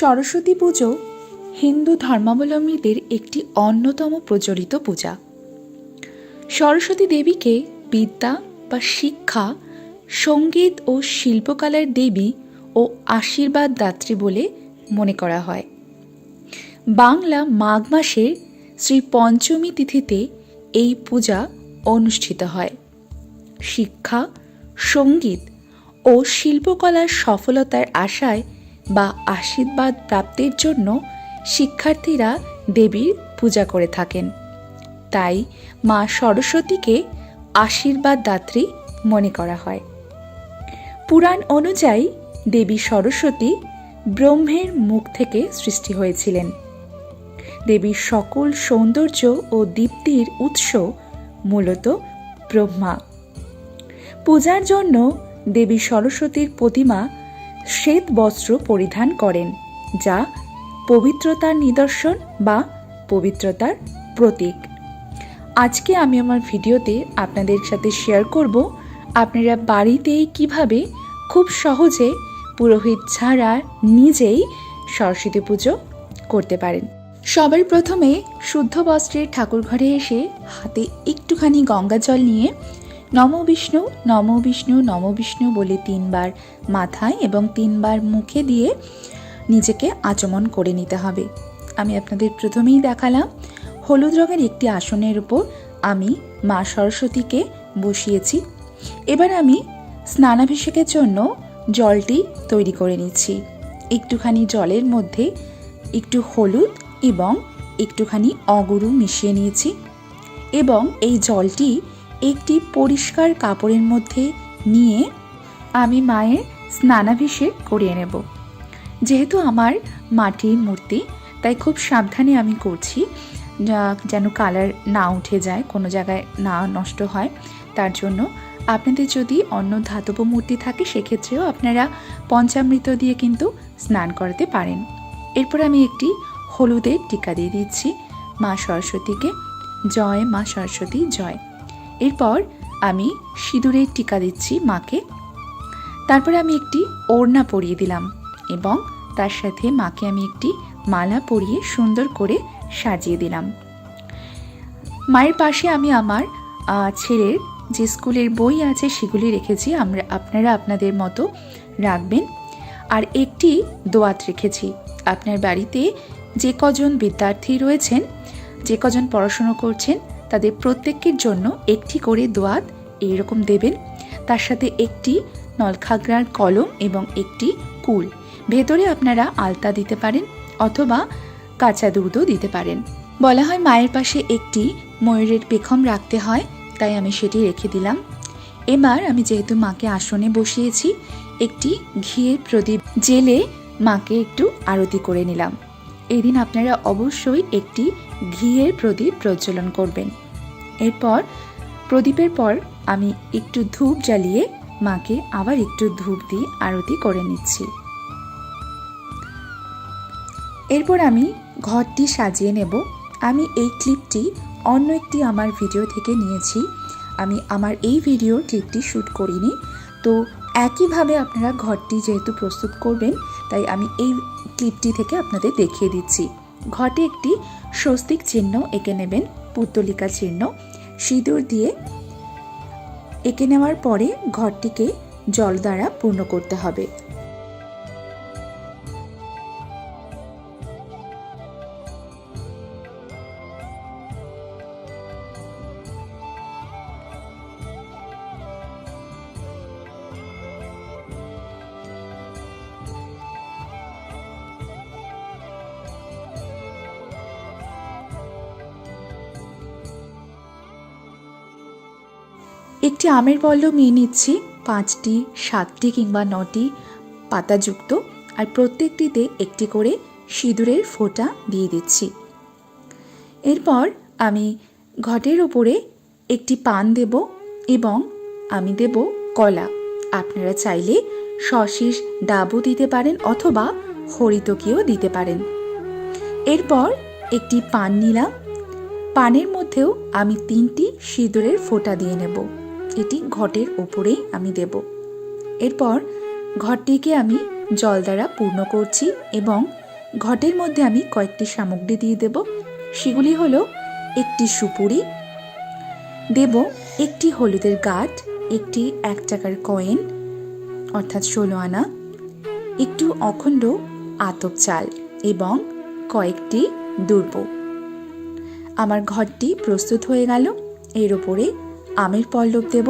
সরস্বতী পুজো হিন্দু ধর্মাবলম্বীদের একটি অন্যতম প্রচলিত পূজা। সরস্বতী দেবীকে বিদ্যা বা শিক্ষা, সংগীত ও শিল্পকলার দেবী ও আশীর্বাদ দাত্রী বলে মনে করা হয়। বাংলা মাঘ মাসের শ্রী পঞ্চমী তিথিতে এই পূজা অনুষ্ঠিত হয়। শিক্ষা, সংগীত ও শিল্পকলার সফলতার আশায় বা আশীর্বাদ প্রাপ্তির জন্য শিক্ষার্থীরা দেবীর পূজা করে থাকেন। তাই মা সরস্বতীকে আশীর্বাদ দাত্রী মনে করা হয়। পুরাণ অনুযায়ী দেবী সরস্বতী ব্রহ্মের মুখ থেকে সৃষ্টি হয়েছিলেন। দেবীর সকল সৌন্দর্য ও দীপ্তির উৎস মূলত ব্রহ্মা। পূজার জন্য দেবী সরস্বতীর প্রতিমা শ্বেত বস্ত্র পরিধান করেন, যা পবিত্রতার নিদর্শন বা পবিত্রতার প্রতীক। আজকে আমি আমার ভিডিওতে আপনাদের সাথে শেয়ার করব, আপনারা বাড়িতেই কীভাবে খুব সহজে পুরোহিত ছাড়া নিজেই সরস্বতী পুজো করতে পারেন। সবার প্রথমে শুদ্ধ বস্ত্রের ঠাকুর ঘরে এসে হাতে একটুখানি গঙ্গা জল নিয়ে নম বিষ্ণু নম বিষ্ণু নম বিষ্ণু বলে তিনবার মাথায় এবং তিনবার মুখে দিয়ে নিজেকে আচমন করে নিতে হবে। আমি আপনাদের প্রথমেই দেখালাম, হলুদ রঙের একটি আসনের উপর আমি মা সরস্বতীকে বসিয়েছি। এবার আমি স্নানাভিষেকের জন্য জলটি তৈরি করে নিচ্ছি। একটুখানি জলের মধ্যে একটু হলুদ এবং একটুখানি অগুরু মিশিয়ে নিয়েছি এবং এই জলটি একটি পরিষ্কার কাপড়ের মধ্যে নিয়ে আমি মায়ের স্নানাভিষেক করিয়ে নেব। যেহেতু আমার মাটির মূর্তি, তাই খুব সাবধানে আমি করছি যেন কালার না উঠে যায়, কোনো জায়গায় না নষ্ট হয়। তার জন্য আপনাদের যদি অন্য ধাতব মূর্তি থাকে, সেক্ষেত্রেও আপনারা পঞ্চামৃত দিয়ে কিন্তু স্নান করাতে পারেন। এরপর আমি একটি হলুদের টিকা দিয়ে দিচ্ছি। মা সরস্বতীকে। জয় মা সরস্বতী, জয়। এরপর আমি সিঁদুরের টিকা দিচ্ছি মাকে। তারপরে আমি একটি ওড়না পরিয়ে দিলাম এবং তার সাথে মাকে আমি একটি মালা পরিয়ে সুন্দর করে সাজিয়ে দিলাম। মায়ের পাশে আমি আমার ছেলের যে স্কুলের বই আছে সেগুলি রেখেছি। আমরা, আপনারা আপনাদের মতো রাখবেন। আর একটি দোয়াত রেখেছি। আপনার বাড়িতে যে কজন বিদ্যার্থী রয়েছেন, যে কজন পড়াশুনো করছেন তাদের প্রত্যেকের জন্য একটি করে দোয়াত এইরকম দেবেন। তার সাথে একটি নলখাগড়ার কলম এবং একটি কুল। ভেতরে আপনারা আলতা দিতে পারেন অথবা কাঁচা দুধও দিতে পারেন। বলা হয় মায়ের পাশে একটি ময়ূরের পেখম রাখতে হয়, তাই আমি সেটি রেখে দিলাম। এবার আমি যেহেতু মাকে আসনে বসিয়েছি, একটি ঘিয়ের প্রদীপ জেলে মাকে একটু আরতি করে নিলাম। এই দিন আপনারা অবশ্যই একটি ঘিয়ের প্রদীপ প্রজ্বলন করবেন। এরপর, প্রদীপের পর আমি একটু ধূপ জ্বালিয়ে মাকে আবার একটু ধূপ দিয়ে আরতি করে নিচ্ছি। এরপর আমি ঘরটি সাজিয়ে নেব। আমি এই ক্লিপটি অন্য একটি আমার ভিডিও থেকে নিয়েছি। আমি আমার এই ভিডিও ক্লিপটি শ্যুট করিনি। তো একইভাবে আপনারা ঘরটি যেহেতু প্রস্তুত করবেন তাই আমি এই ক্লিপটি থেকে আপনাদের দেখিয়ে দিচ্ছি। ঘটে একটি স্বস্তিক চিহ্ন, এঁকে নেবেন পুত্তলিকা চিহ্ন। সিঁদুর দিয়ে এঁকে নেওয়ার পরে ঘরটিকে জল দ্বারা পূর্ণ করতে হবে। একটি আমের পল্লব নিয়ে নিচ্ছি। পাঁচটি, সাতটি কিংবা নটি পাতাযুক্ত আর প্রত্যেকটিতে একটি করে সিঁদুরের ফোঁটা দিয়ে দিচ্ছি। এরপর আমি ঘটের ওপরে একটি পান দেব এবং আমি দেব কলা। আপনারা চাইলে সশিস ডাবও দিতে পারেন অথবা হরিতকিও দিতে পারেন। এরপর একটি পান নিলাম। পানের মধ্যেও আমি তিনটি সিঁদুরের ফোঁটা দিয়ে নেব। এটি ঘটের ওপরেই আমি দেব। এরপর ঘরটিকে আমি জল দ্বারা পূর্ণ করছি এবং ঘটের মধ্যে আমি কয়েকটি সামগ্রী দিয়ে দেব। সেগুলি হলো একটি সুপুরি, দেব একটি হলুদের গাঁট, একটি এক টাকার কয়েন, অর্থাৎ ষোলো আনা, একটু অখণ্ড আতপ চাল এবং কয়েকটি দুর্ব। আমার ঘরটি প্রস্তুত হয়ে গেল। এর ওপরে আমের পল্লব দেব।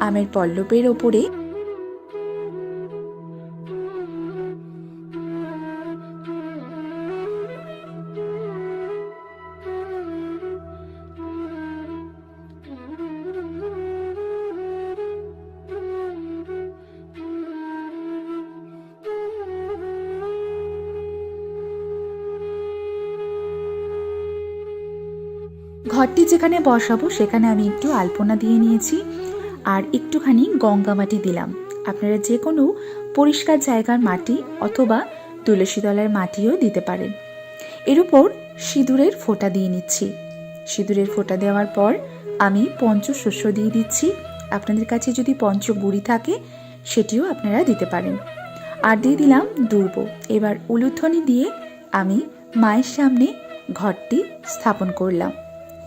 আমের পল্লবের ওপরে ঘরটি যেখানে বসাবো, সেখানে আমি একটু আলপনা দিয়ে নিয়েছি আর একটুখানি গঙ্গা মাটি দিলাম। আপনারা যে কোনো পরিষ্কার জায়গার মাটি অথবা তুলসী তলার মাটিও দিতে পারেন। এর উপর সিঁদুরের ফোঁটা দিয়ে নিচ্ছি। সিঁদুরের ফোঁটা দেওয়ার পর আমি পঞ্চশস্য দিয়ে দিচ্ছি। আপনাদের কাছে যদি পঞ্চগুড়ি থাকে, সেটিও আপনারা দিতে পারেন। আর দিয়ে দিলাম দুর্ব। এবার উলুধ্বনি দিয়ে আমি মায়ের সামনে ঘরটি স্থাপন করলাম।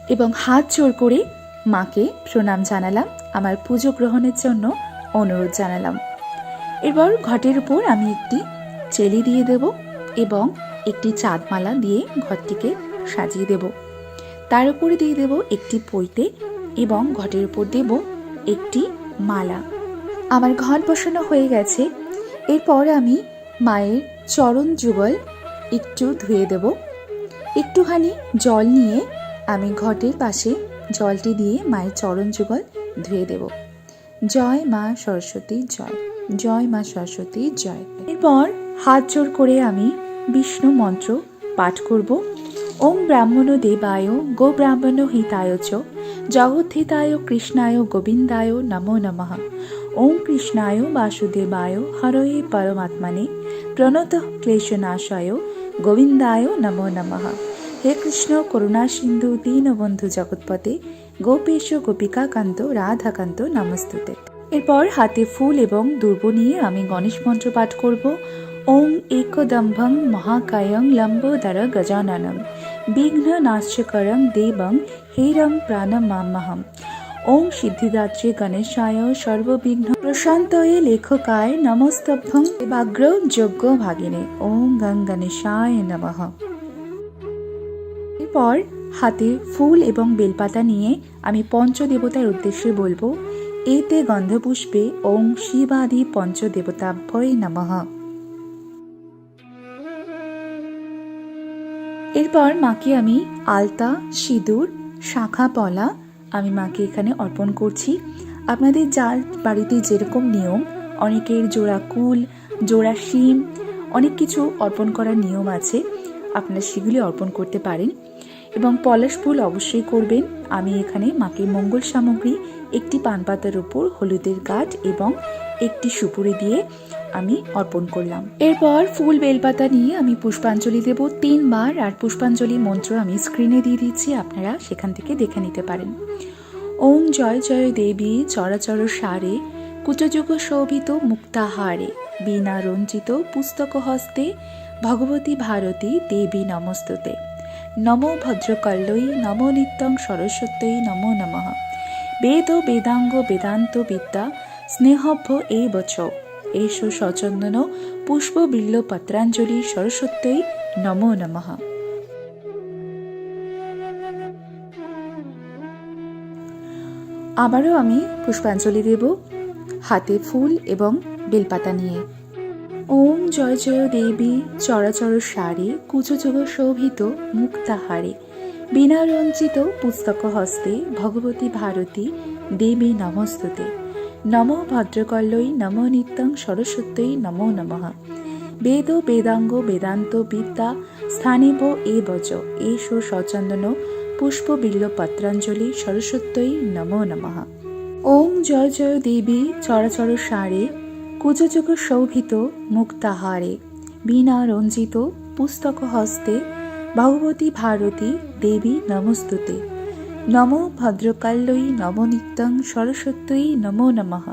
এবং হাত জোর করে মাকে প্রণাম জানালাম, আমার পুজো গ্রহণের জন্য অনুরোধ জানালাম। এরপর ঘটের উপর আমি একটি চেলি দিয়ে দেব এবং একটি চাঁদমালা দিয়ে ঘরটিকে সাজিয়ে দেব। তার উপরে দিয়ে দেব একটি পৈতে এবং ঘটের উপর দেব একটি মালা। আমার ঘট বসানো হয়ে গেছে। এরপর আমি মায়ের চরণ যুগল একটু ধুয়ে দেব। একটুখানি জল নিয়ে আমি ঘটের পাশে জলটি দিয়ে মায়ের চরণ যুগল ধুয়ে দেব। জয় মা সরস্বতী জয় জয় মা সরস্বতী জয়। এরপর হাত জোর করে আমি বিষ্ণু মন্ত্র পাঠ করব। ওম ব্রাহ্মণ দেবায়, গো ব্রাহ্মণ হিতায় চ জগদ্ধিতায় কৃষ্ণায়, গোবিন্দায় নমো নমঃ। ওম কৃষ্ণায়, বাসুদেবায়, হরয়ে পরমাত্মনে, প্রণত ক্লেশনাশায়, গোবিন্দায় নমো নমঃ। হে কৃষ্ণ, করুণা সিন্ধু, দীনবন্ধু জগৎপতে গোপেশ, গোপিকাকান্ত, রাধাকান্ত নমস্তুতে। এরপর হাতে ফুল এবং দুর্ব নিয়ে আমি গণেশ মন্ত্র পাঠ করব। ওং একদম্ভং মহাকায়ং লম্বোদর গজাননম। বিঘ্ন নাশ্যকরং দেবং হেরং প্রাণমামহম ওং সিদ্ধিদাত্রী গণেশায় সর্ববিঘ্ন। প্রশান্তয়ে লেখকায় নমস্তভ্যং দেবাগ্র যজ্ঞ ভাগিনে। ওং গং গণেশায় নমঃ। এরপর হাতে ফুল এবং বেলপাতা নিয়ে আমি পঞ্চদেবতার উদ্দেশ্যে বলব, এতে গন্ধপুষ্পে ওং শিবাদি পঞ্চদেবতাভ্যয় নমঃ। এরপর মাকে আমি আলতা, সিঁদুর, শাখা, পলা আমি মাকে এখানে অর্পণ করছি। আপনাদের যার বাড়িতে যেরকম নিয়ম, অনেকের জোড়া কুল, জোড়া শিম, অনেক কিছু অর্পণ করার নিয়ম আছে। আপনারা সেগুলি অর্পণ করতে পারেন। এবং পলাশ ফুল অবশ্যই করবেন। আমি এখানে মাকে মঙ্গল সামগ্রী, একটি পান পাতার উপর হলুদের গাঠ এবং একটি সুপুরি দিয়ে আমি অর্পণ করলাম। এরপর ফুল বেলপাতা নিয়ে আমি পুষ্পাঞ্জলি দেব তিনবার আর পুষ্পাঞ্জলি মন্ত্র আমি স্ক্রিনে দিয়ে দিচ্ছি, আপনারা সেখান থেকে দেখে নিতে পারেন। ওম জয় জয় দেবী চরাচর সারে, কুচযুগ শোভিত মুক্তাহারে বিনা রঞ্জিত পুস্তক হস্তে, ভগবতী ভারতী দেবী নমস্তুতে। নমো ভদ্রকল্লই, নমো নিত্যং সরস্বত্যই নমো নমঃ। বেদ বেদাঙ্গ বেদান্ত বিদ্যা, স্নেহভ্য এ বচ এষো সচন্দন, পুষ্প বিল্ল পত্রাঞ্জলি সরস্বত্যই নমো নমঃ। আবারও আমি পুষ্পাঞ্জলি দেব, হাতে ফুল এবং বেলপাতা নিয়ে। ওম জয় জয় দেবী চরাচর সারে কুচযুগ শোভিত মুক্তাহারে। বিনা রঞ্জিত পুস্তক হস্তে ভগবতী ভারতী দেবী নমস্তুতে। নম ভদ্রকল্লই, নম নিত্যং সরস্বত্যই নমো নমঃ। বেদ বেদাঙ্গ বেদান্ত বিদ্যা স্থানেব এ বচ। এষো সচন্দন পুষ্প বিল্ল পত্রাঞ্জলি সরস্বত্যই নমো নমঃ। ওম জয় জয় দেবী চরাচর সারে কুচযুগ শোভিত মুক্তাহারে, বীণা রঞ্জিত পুস্তক হস্তে, ভগবতী ভারতী দেবী নমস্তুতে। নম ভদ্রকাল্যই নবনিত্যং সরস্বত্যই নমো নমঃ।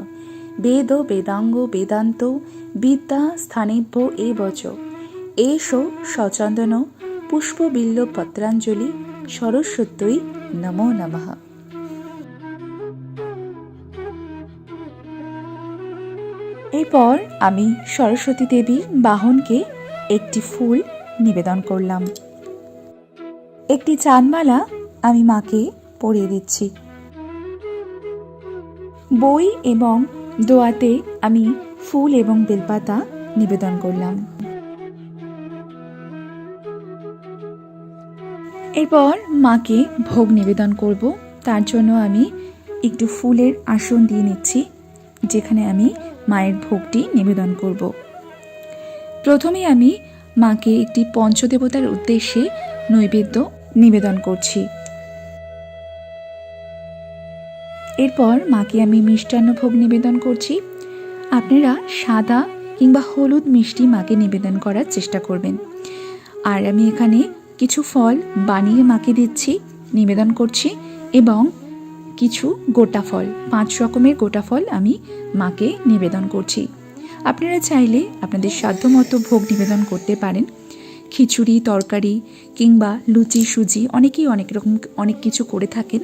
বেদ বেদাঙ্গ বেদান্ত বিদ্যা স্থানেভ্য এ বচ এষো সচন্দন পুষ্পবিল্ল পত্রাঞ্জলি সরস্বত্যই নমো নমঃ। এরপর আমি সরস্বতী দেবীর বাহনকে একটি ফুল নিবেদন করলাম। একটি চাঁদমালা আমি মাকে পরিয়ে দিচ্ছি। বই এবং দোয়াতে আমি ফুল এবং বেলপাতা নিবেদন করলাম। এরপর মাকে ভোগ নিবেদন করব। তার জন্য আমি একটু ফুলের আসন দিয়ে নিচ্ছি। যেখানে আমি মায়ের ভোগটি নিবেদন করব। প্রথমে আমি মাকে একটি পঞ্চদেবতার উদ্দেশ্যে নৈবেদ্য নিবেদন করছি। এরপর মাকে আমি মিষ্টান্ন ভোগ নিবেদন করছি। আপনারা সাদা কিংবা হলুদ মিষ্টি মাকে নিবেদন করার চেষ্টা করবেন। আর আমি এখানে কিছু ফল বানিয়ে মাকে দিচ্ছি, নিবেদন করছি এবং কিছু গোটা ফল, পাঁচ রকমের গোটা ফল আমি মাকে নিবেদন করছি। আপনারা চাইলে আপনাদের সাধ্যমতো ভোগ নিবেদন করতে পারেন। খিচুড়ি, তরকারি কিংবা লুচি, সুজি, অনেকেই অনেক রকম, অনেক কিছু করে থাকেন।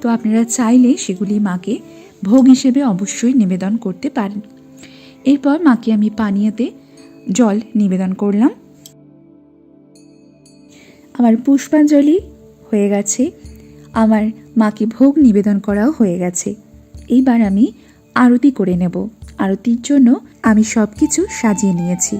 তো আপনারা চাইলে সেগুলি মাকে ভোগ হিসেবে অবশ্যই নিবেদন করতে পারেন। এরপর মাকে আমি পানীয়তে জল নিবেদন করলাম। আমার পুষ্পাঞ্জলি হয়ে গেছে। আমার মাকে ভোগ নিবেদন করাও হয়ে গেছে। এইবার আমি আরতি করে নেব। আরতির জন্য আমি সব কিছু সাজিয়ে নিয়েছি।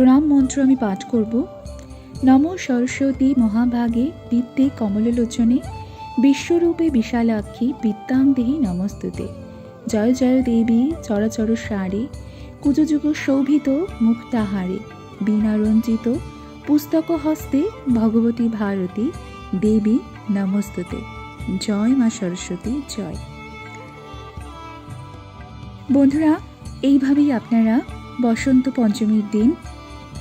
প্রণাম মন্ত্র আমি পাঠ করব। নম সরস্বতী মহাভাগে বিদ্যে কমললোচনে বিশ্বরূপে বিশালাক্ষী বিদ্যাং নমস্তুতে। জয় জয় দেবী চরাচর সারে, কুজযুগ শোভিত মুক্তাহারে, বীণারঞ্জিত পুস্তক হস্তে ভগবতী ভারতী দেবী নমস্তুতে। জয় মা সরস্বতী, জয়। বন্ধুরা, এইভাবেই আপনারা বসন্ত পঞ্চমীর দিন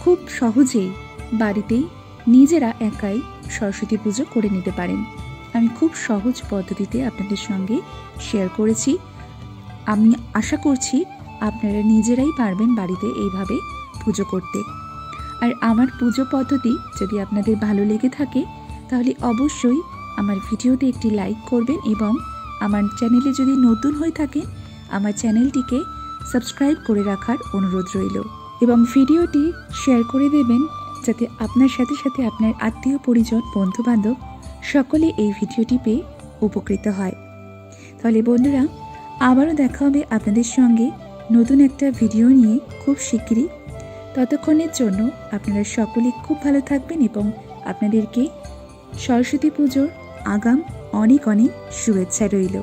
খুব সহজেই বাড়িতেই নিজেরা একাই সরস্বতী পুজো করে নিতে পারেন। আমি খুব সহজ পদ্ধতিতে আপনাদের সঙ্গে শেয়ার করেছি। আমি আশা করছি আপনারা নিজেরাই পারবেন বাড়িতে এইভাবে পুজো করতে। আর আমার পুজো পদ্ধতি যদি আপনাদের ভালো লেগে থাকে, তাহলে অবশ্যই আমার ভিডিওতে একটি লাইক করবেন এবং আমার চ্যানেলে যদি নতুন হয়ে থাকেন, আমার চ্যানেলটিকে সাবস্ক্রাইব করে রাখার অনুরোধ রইল। এবং ভিডিওটি শেয়ার করে দেবেন যাতে আপনার সাথে সাথে আপনার আত্মীয়, পরিজন বন্ধু বান্ধব সকলে এই ভিডিওটি পেয়ে উপকৃত হয়। তাহলে বন্ধুরা, আবারও দেখা হবে আপনাদের সঙ্গে নতুন একটা ভিডিও নিয়ে খুব শিগগিরই। ততক্ষণের জন্য আপনারা সকলে খুব ভালো থাকবেন এবং আপনাদেরকে সরস্বতী পুজোর আগাম অনেক অনেক শুভেচ্ছা রইল।